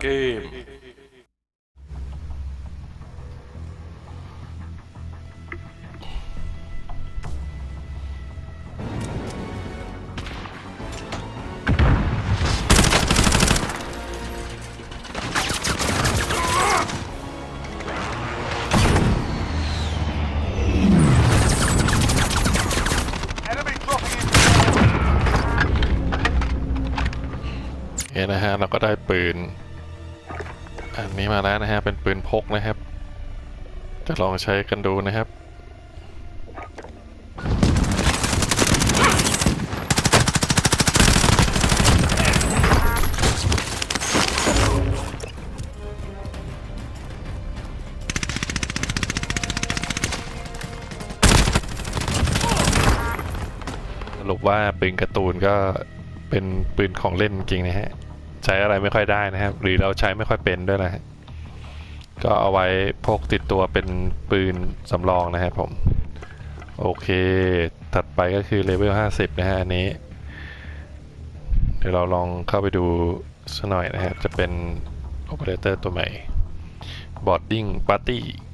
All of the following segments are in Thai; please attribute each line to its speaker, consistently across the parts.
Speaker 1: เก เคนะฮะเราก็ได้ปืน อันนี้มาแล้วนะฮะเป็นปืนพกนะครับ จะลองใช้กันดูนะครับสรุปว่าปืนการ์ตูนก็ เป็นปืนของเล่นจริงนะฮะ ใช้อะไรไม่ค่อยได้นะครับ หรือเราใช้ไม่ค่อยเป็นด้วยนะฮะ ก็เอาไว้พกติดตัวเป็นปืนสำรองนะครับผม โอเค ถัดไปก็คือเลเวล50 นะฮะอันนี้ เดี๋ยวเราลองเข้าไปดูสักหน่อยนะฮะจะเป็นโอเปอเรเตอร์ตัวใหม่ Boarding Party โอเค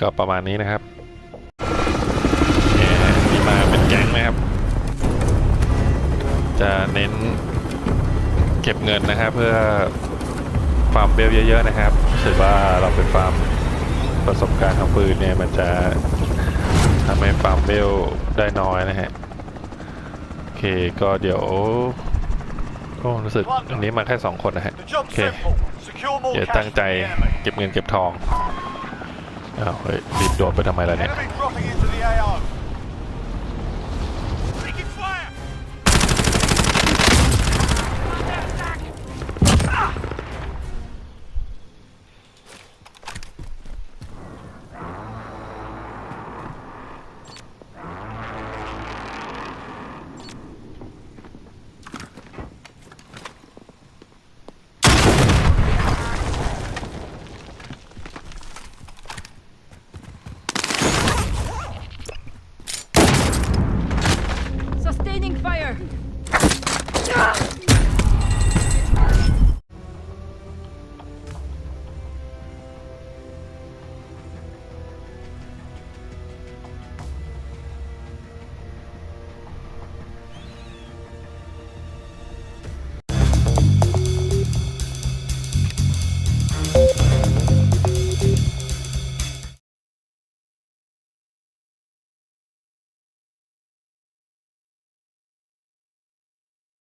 Speaker 1: ก็ประมาณนี้นะครับนี่มาเป็นแก๊งนะครับ จะเน้นเก็บเงินนะครับ เพื่อฟาร์มเบลเยอะๆนะครับรู้สึกว่าเราไปฟาร์มประสบการณ์ของปืนเนี่ยมันจะทำให้ฟาร์มเบลได้น้อยนะฮะโอเคก็เดี๋ยวโอ้รู้สึกอันนี้มาแค่สองคนนะฮะ
Speaker 2: The job's
Speaker 1: Okay.
Speaker 2: simple. Secure more
Speaker 1: เดี๋ยวตั้งใจเก็บเงินเก็บทอง อ้าวเฮ้ยรีบโดดไปทำไมล่ะเนี่ย